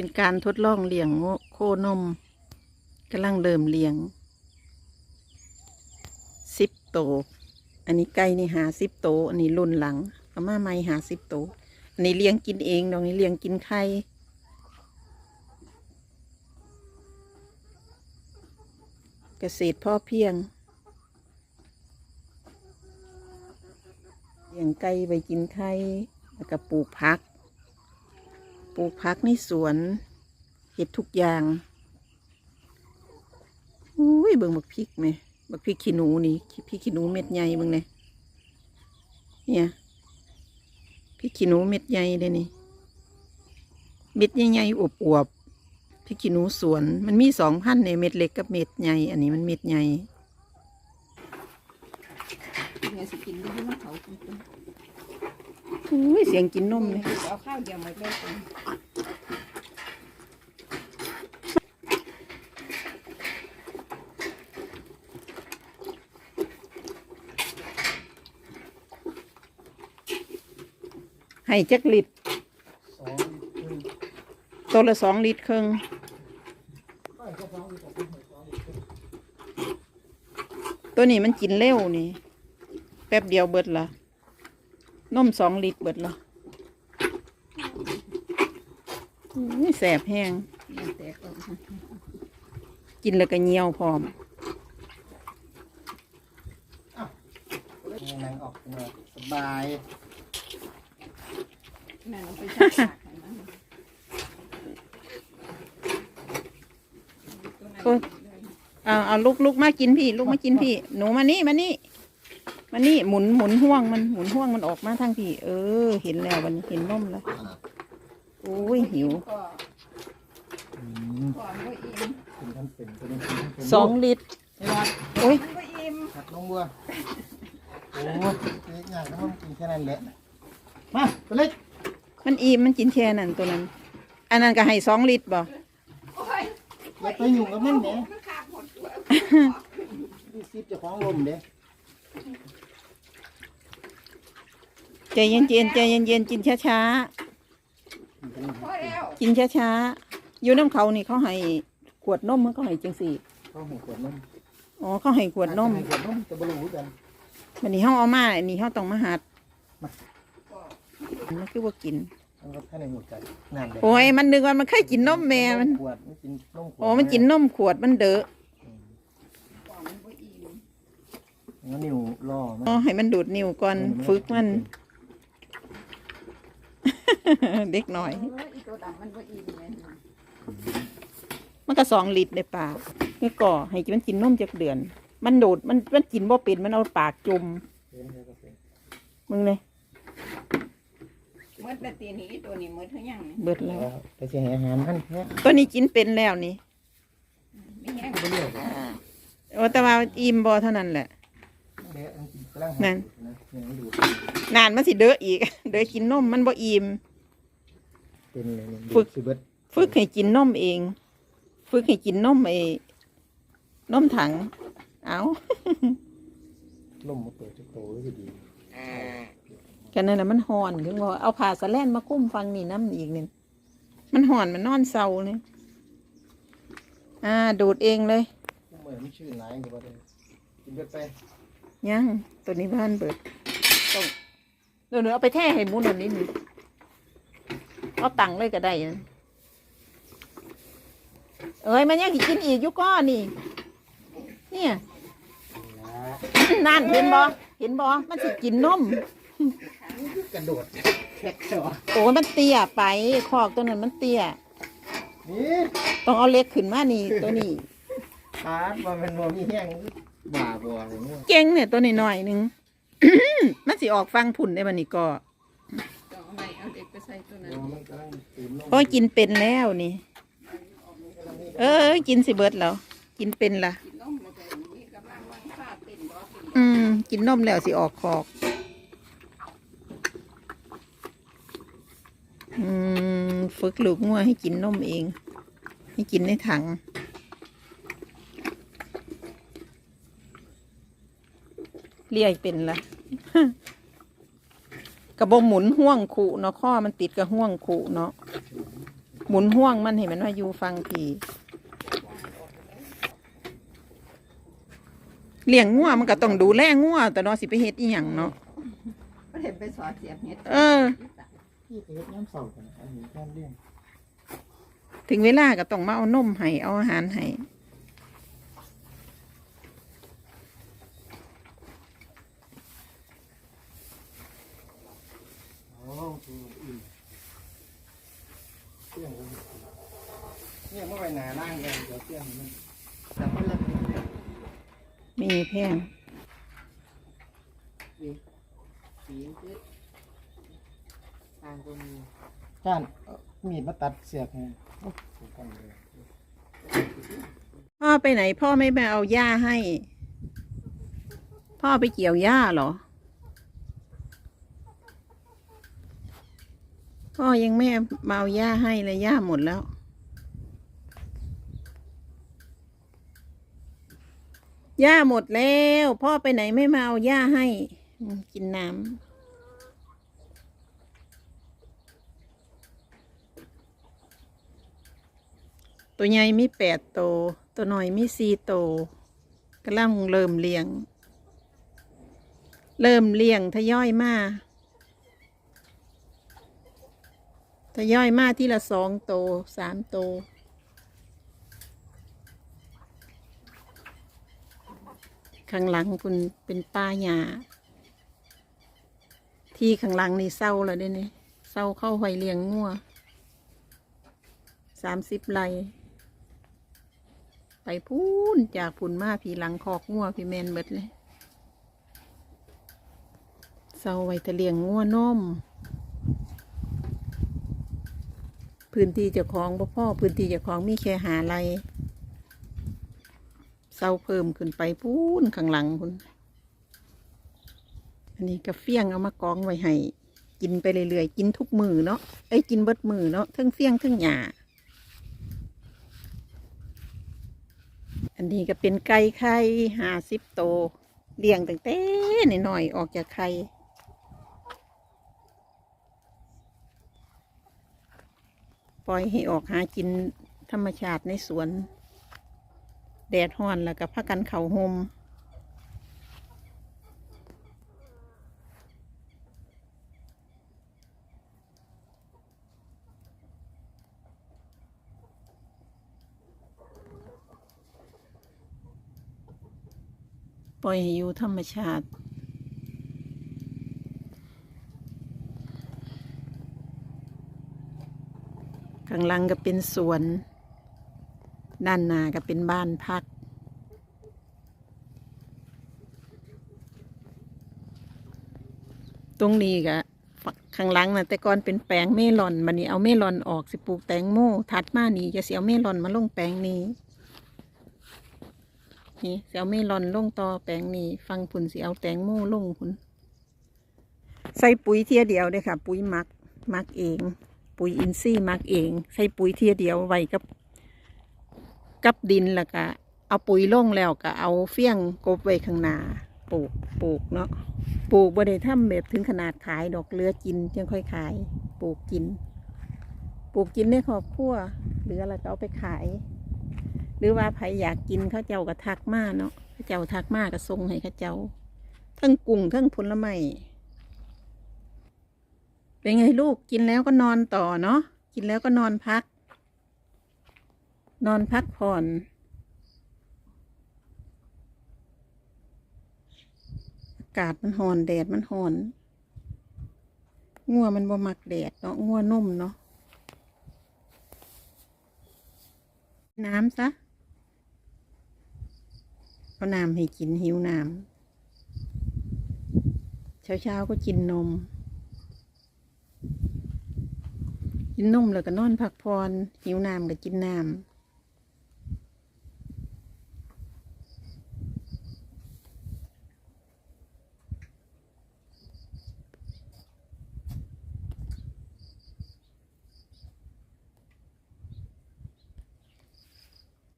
เป็นการทดลองเลี้ยงโคนมกำลังเริ่มเลี้ยงสิบโต อันนี้ไก่นี่หาสิบโต อันนี้รุ่นหลังก็มาใหม่หาสิบโต อันนี้เลี้ยงกินเองดอกนี้เลี้ยงกินไข่เกษตรพ่อเพียงเลี้ยงไก่ไปกินไข่แล้วก็ปลูกผัก ปลูกผักในสวนเห็ดทุกอย่างอุ้ยเบิ่งบักพริกไหมบักพริกขี้หนูนี่พริกขี้หนูเม็ดใหญ่เบิ่งเนี่ยเนี่ยพริกขี้หนูเม็ดใหญ่เลยนี่เม็ดใหญ่ๆอวบๆพริกขี้หนูสวน มันมีสองพันในเม็ดเล็กกับเม็ดใหญ่ อันนี้มันเม็ดใหญ่เนี่ยสิกินได้ยังเขากินตัวอุ้ยเสียงกินนมเลยเอาข้าวเดียวมาเลยคน ให้จักลิตรสองตัวละสองลิตรครึ่งตัวนี้มันกินเร็วนี่ แป๊บเดียวเบิดละนมสองลิตรเบิดละนี่แสบแห้ง กินแล้วก็เงียวพร้อมนั่งออกมาสบาย นั่นเอาไปชักปากให้มันตัวนั้นเอาเอาลูกลูกมากินพี่ ลูกมากินพี่ หนูมานี่มานี่มานี่หมุนหมุนห่วงมันหมุนห่วงมันออกมาทางพี่ เออ เห็นแล้ววันนี้เห็นนมแล้วโอ้ยหิวก็อืมก่อนก็อิ่มเป็นท่านเป็นเป็นท่านเป็นสองลิตรนี่นะโอ้ยมันก็อิ่มขัดลงบัวโอ้ยเล็กใหญ่แล้วมันกินแค่นั้นแหละมาตัวเล็ก มันอิ่มมันกินแค่นั้นตัวนั้น อันนั้นก็ให้สองลิตรบ่โอ้ยอย่าไปยุ่งกับมันแหมมันขาดหมดตัวดูซิปเจะของลมเด้ใจเย็นเย็นๆใจเย็นเย็นๆกินช้าช้าพอแล้วๆกินช้าช้าๆอยู่น้ำเขานี่เขาให้ขวดนมมันเขาให้จังสี่เขาให้ขวดนมอ๋อเขาให้ขวดนมให้ขวดนมจะบรูกันวันนี้เขาเอามาอันนี้เขาต้องมาหัดมันคือว่ากิน มันก็แค่ในหัวใจนั่นเลยโอ้ยมันนึกว่ามันเคยกินนมแม่มันขวดมันกินนมขวดโอ้มันกินนมขวดมันเด้อก่อนมันก็อิ่มงั้นนิ้วล่อมันอ๋อให้มันดูดนิ้วก่อนฝึกมัน เด็กหน่อยเอออีตัวดำมันก็อิ่มเลยนะมันก็สองลิตรในปากนี่ก่อให้มันกินนมจากเดือน มันดูดมันมันกินบ่เป็นมันเอาปากจุ่มเป็นไงก็เป็นมึงเลยเมื่อแต่ตีนี้อีตัวนี้เมื่อเท่ายังเนี่ยเบิดแล้ว ไปเสียอาหารมันแค่ตัวนี้กินเป็นแล้วนี่ไม่แห้งไม่เลือกโอ้แต่ว่าอิ่มบ่เท่านั้นแหละ เดี๋ยวอันกินกำลังนั่น นะยังดูนานมันสิเด้ออีก เด้อกินนมมันบ่อิ่ม เป็นเลยเนี่ยฝึก สิเบิดฝึกให้กินนมเอง ฝึกให้กินนมไอ้นมถัง เอาลมมาเปิดจะโตก็จะดี กันนั่นน่ะมันห่อนถึงว่าเอาผ้าสะแลนมาคุ้มฟังนี่น้ำอีกนี่มันห่อนมันนอนเศร้าเลยอ่า ดูดเองเลยเหมือนมันชื่อไหนกับว่ากินเบิดไปยังตัวนี้บ้านเบิดต้องเดี๋ยวหนูเอาไปแท่ให้หมูหนุนนิดนึงเอาตังค์เลยก็ได้นะเอ้ยมันยังกินอีกอยุก้อนนี่ เนี่ยนั่นเห็นบ่เห็นบ่มันสิกินนม กระโดดแท็กเจาะโอ้ยมันเตี้ยไปคอกตัวนั้นมันเตี้ย นี่ต้องเอาเล็กขึ้นมานี่ตัวนี้ปาดว่ามันบ่มีแห้งบ่าบ่อะไรเงี้ยเก่งเนี่ยตัวนี้หน่อยๆหนึง มันสิออกฟังผุ่นได้บันนี้ก็ต้องเอาไปเอาเด็กไปใส่ตัวนั้นเดี๋ยวมันกำลังตื่นนมโอ้ยกินเป็นแล้วนี่ เออ กินสิเบิดแล้วกินเป็นละกินนมแล้วก็มีกำลังวันฟาดเต้นบ่กินอืม กินนมแล้วสิออกคอก อืม ฝึกลูกงัวให้กินนมเอง ให้กินในถัง เลี้ยเป็นละกระบหมุนห่วงขู่เนาะข้อมันติดกับห่วงขู่เนาะหมุนห่วงมันเห็นมันว่าอยู่ฟังผีเลี้ยงงัวมันก็ต้องดูแลงัวแต่เนอสิไปเฮ็ดอีหยังเนาะก็เห็นไปสอดเสียบเห็ดเออ พี่ไปเฮ็ดน้ำเสากันอันนี้แค่เลี้ยงถึงเวลาก็ต้องมาเอานมให้เอาอาหารให้โอ้คืออีกเตี้ยงเลยเนี่ยเมื่อไปหนาล่างกันเดี๋ยวเตี้ยงมันแต่เพื่อนละมีแพงสีคือทางตรงนี้ก้านเอามีดมาตัดเสียบไงโอ้ถูกกันเลยพ่อไปไหน พ่อไม่มาเอาหญ้าให้ พ่อไปเกี่ยวหญ้าเหรอ พ่อยังไม่มาเอาหญ้าให้เลยหญ้าหมดแล้ว หญ้าหมดแล้ว พ่อไปไหนไม่มาเอาหญ้าให้อืมกินน้ำ ตัวใหญ่มีแปดโต ตัวหน้อยมีสี่โตกำลังเริ่มเลี้ยง เริ่มเลี้ยงทยอยมาทยอยมาที่ละสองโตสามโต ข้างหลังคุณเป็นป้าหญ้าที่ข้างหลังนี่เศร้าแล้วเด้นี่เศร้าเข้าไว้เลี้ยงงัวสามสิบไร่ ไปพูนจากผุนมาพี่หลังคอกงัวพี่แมนเบิดเลยเศร้าไว้ต่เลียงงัวนมพื้นที่เจ้าของบ่พ่อพื้นที่เจ้าของมีแค่หาไรเศร้าเพิ่มขึ้นไปพูนข้างหลังคุณอันนี้กระเฟี้ยงเอามากองไว้ให้กินไปเรื่อยๆกินทุกมือเนาะเอ้กินเบิดมือเนาะทั้งเฟี้ยงทั้งหญ้า อันนี้ก็เป็นไก่ไข่ห้าสิบโตเลี้ยงตั้งแต่น้อยๆออกจากไข่ปล่อยให้ออกหากินธรรมชาติในสวน แดดห้อนแล้วก็พักกันเข่าห่ม ปล่อยให้อยู่ธรรมชาติ ข้างหลังก็เป็นสวน ด้านหน้าก็เป็นบ้านพัก ตรงนี้ก็ข้างหลังนะแต่ก่อนเป็นแปลงเมลอนมันนี้เอาเมลอนออกสิปลูกแตงโมถัดมานี่จะเสียเอาเมลอนมาลงแปลงนี้ นี่เสียเอาเมลอนลงต่อแปลงนี้ฟังผุนสิเอาแตงโมลงผุนใส่ปุ๋ยเทียเดียวเลยค่ะ ปุ๋ยมักมักเอง ปุ๋ยอินทรีย์มักเอง ใส่ปุ๋ยเทียเดียวไว้กับ กับดินแล้วก็เอาปุ๋ยลงแล้วก็เอาเฟี้ยงกบไว้ข้างหน้าปลูกปลูกเนาะปลูกบ่ได้ทำแบบถึงขนาดขายดอกเลือกินจึงค่อยขาย ปลูกกิน ปลูกกินในครอบครัวหรืออะไรก็เอาไปขาย หรือว่าใครอยากกินเขาเจ้าก็ทักมาเนาะเขาเจ้าทักมาก็ส่งให้เขาเจ้าทั้งกุ้งทั้งผลไม้เป็นไงลูกกินแล้วก็นอนต่อเนาะกินแล้วก็นอนพัก นอนพักผ่อนอากาศมันหอนแดดมันหอนงัวมันบ่มักแดดเนาะงัวนุ่มเนาะน้ำซะ เอาน้ำให้กินหิวน้ำเช้าเช้าๆก็กินนม กินนมแล้วก็นอนพักผ่อนหิวน้ำก็กินน้ำ